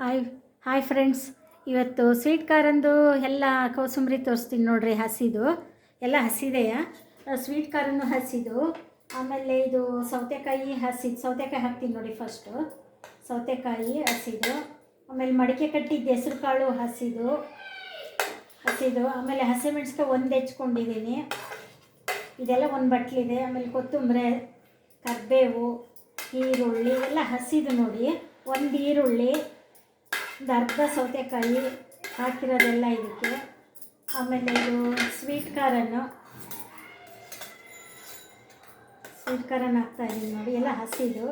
Hi hi friends ಇವತ್ತು sweet ಕಾರಂದು ಎಲ್ಲ ಕೋಸಂಬರಿ ತೋರಿಸ್ತೀನಿ ನೋಡ್ರಿ, ಹಸಿದು. ಎಲ್ಲ ಹಸಿದೆಯಾ? ಸ್ವೀಟ್ ಕಾರನ್ನು ಹಸಿದು. ಆಮೇಲೆ ಇದು ಸೌತೆಕಾಯಿ ಹಸಿದು, ಸೌತೆಕಾಯಿ ಹಾಕ್ತೀನಿ ನೋಡಿ ಫಸ್ಟು ಸೌತೆಕಾಯಿ ಹಸಿದು. ಆಮೇಲೆ ಮಡಿಕೆ ಕಟ್ಟಿದ್ದು ಹೆಸರು ಕಾಳು ಹಸಿದು. ಹಸಿದು. ಆಮೇಲೆ ಹಸಿಮೆಣ್ಸಿಕಾಯಿ ಒಂದು ಹೆಚ್ಕೊಂಡಿದ್ದೀನಿ ಇದೆಲ್ಲ ಒಂದು ಬಟ್ಲಿದೆ. ಆಮೇಲೆ ಕೊತ್ತಂಬರಿ, ಕರಿಬೇವು, ಈರುಳ್ಳಿ ಎಲ್ಲ ಹಸಿದು ನೋಡಿ. ಒಂದು ಈರುಳ್ಳಿ ಒಂದು ಅರ್ಧ ಸೌತೆಕಾಯಿ ಹಾಕಿರೋದೆಲ್ಲ ಇದಕ್ಕೆ. ಆಮೇಲೆ ಇದು ಸ್ವೀಟ್ ಖಾರನ್ನು ಸ್ವೀಟ್ ಖಾರನ ಹಾಕ್ತಾ ಇದ್ದೀನಿ ನೋಡಿ. ಎಲ್ಲ ಹಸಿದು.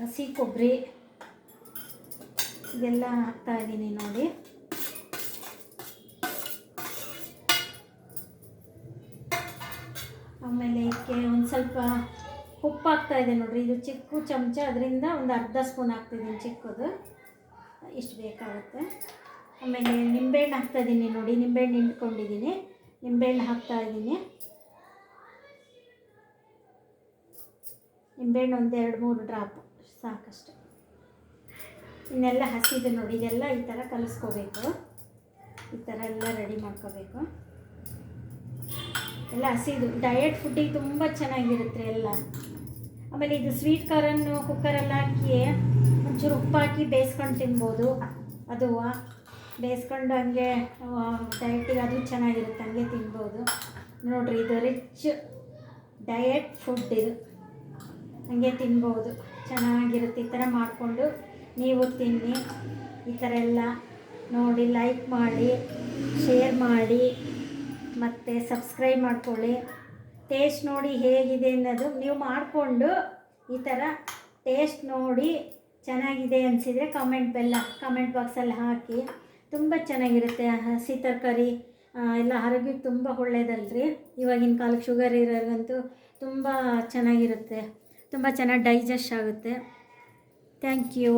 ಹಸಿ ಕೊಬ್ಬರಿ. ಇದೆಲ್ಲ ಹಾಕ್ತಾ ಇದ್ದೀನಿ ನೋಡಿ. ಆಮೇಲೆ ಇದಕ್ಕೆ ಒಂದು ಸ್ವಲ್ಪ ಉಪ್ಪು ಇದೆ ನೋಡ್ರಿ. ಇದು ಚಿಕ್ಕ ಚಮಚ, ಅದರಿಂದ ಒಂದು ಅರ್ಧ ಸ್ಪೂನ್ ಹಾಕ್ತಿದ್ದೀನಿ ಚಿಕ್ಕದು. ಇಷ್ಟು ಬೇಕಾಗುತ್ತೆ. ಆಮೇಲೆ ನಿಂಬೆಹಣ್ಣು ಹಾಕ್ತಾ ಇದ್ದೀನಿ ನೋಡಿ. ನಿಂಬೆಹಣ್ಣು ಹಿಂಡ್ಕೊಂಡಿದ್ದೀನಿ ನಿಂಬೆಹಣ್ಣು ಹಾಕ್ತಾ ಇದ್ದೀನಿ ನಿಂಬೆಹಣ್ಣು ಒಂದು ಎರಡು ಮೂರು ಡ್ರಾಪ್ ಸಾಕಷ್ಟು. ಇನ್ನೆಲ್ಲ ಹಸಿದು ನೋಡಿ. ಇದೆಲ್ಲ ಈ ಥರ ಕಲಿಸ್ಕೋಬೇಕು. ಈ ಥರ ಎಲ್ಲ ರೆಡಿ ಮಾಡ್ಕೋಬೇಕು. ಎಲ್ಲ ಹಸಿದು. ಡಯಟ್ ಫುಡ್ಡಿಗೆ ತುಂಬ ಚೆನ್ನಾಗಿರುತ್ತೆ ಎಲ್ಲ. ಆಮೇಲೆ ಇದು ಸ್ವೀಟ್ ಕಾರನ್ನು ಕುಕ್ಕರಲ್ಲಿ ಹಾಕಿ ಒಂಚೂರು ಉಪ್ಪು ಹಾಕಿ ಬೇಯಿಸ್ಕೊಂಡು ತಿನ್ಬೋದು. ಅದು ಬೇಯಿಸ್ಕೊಂಡು ಹಂಗೆ ಡಯಟಿಗೆ ಅದು ಚೆನ್ನಾಗಿರುತ್ತೆ, ಹಂಗೆ ತಿನ್ಬೋದು. ನೋಡಿರಿ, ಇದು ರಿಚ್ ಡಯಟ್ ಫುಡ್ ಇದು. ಹಂಗೆ ತಿನ್ಬೋದು. ಚೆನ್ನಾಗಿರುತ್ತೆ, ಈ ಥರ ಮಾಡಿಕೊಂಡು ನೀವು ತಿನ್ನಿ. ಈ ಥರ ಎಲ್ಲ ನೋಡಿ ಲೈಕ್ ಮಾಡಿ ಶೇರ್ ಮಾಡಿ, ಮತ್ತು ಸಬ್ಸ್ಕ್ರೈಬ್ ಮಾಡ್ಕೊಳ್ಳಿ. ಟೇಸ್ಟ್ ನೋಡಿ ಹೇಗಿದೆ ಅನ್ನೋದು ನೀವು ಮಾಡಿಕೊಂಡು ಈ ಥರ ಟೇಸ್ಟ್ ನೋಡಿ ಚೆನ್ನಾಗಿದೆ ಅನಿಸಿದರೆ ಕಮೆಂಟ್ ಬೆಲ್ಲ ಕಮೆಂಟ್ ಬಾಕ್ಸಲ್ಲಿ ಹಾಕಿ. ತುಂಬ ಚೆನ್ನಾಗಿರುತ್ತೆ ಹಸಿ ತರಕಾರಿ ಎಲ್ಲ ಆರೋಗ್ಯಕ್ಕೆ ತುಂಬ ಒಳ್ಳೇದಲ್ರಿ. ಇವಾಗಿನ ಕಾಲಕ್ಕೆ ಶುಗರ್ ಇರೋರಿಗಂತೂ ತುಂಬ ಚೆನ್ನಾಗಿರುತ್ತೆ. ತುಂಬ ಚೆನ್ನಾಗಿ ಡೈಜೆಸ್ಟ್ ಆಗುತ್ತೆ. Thank you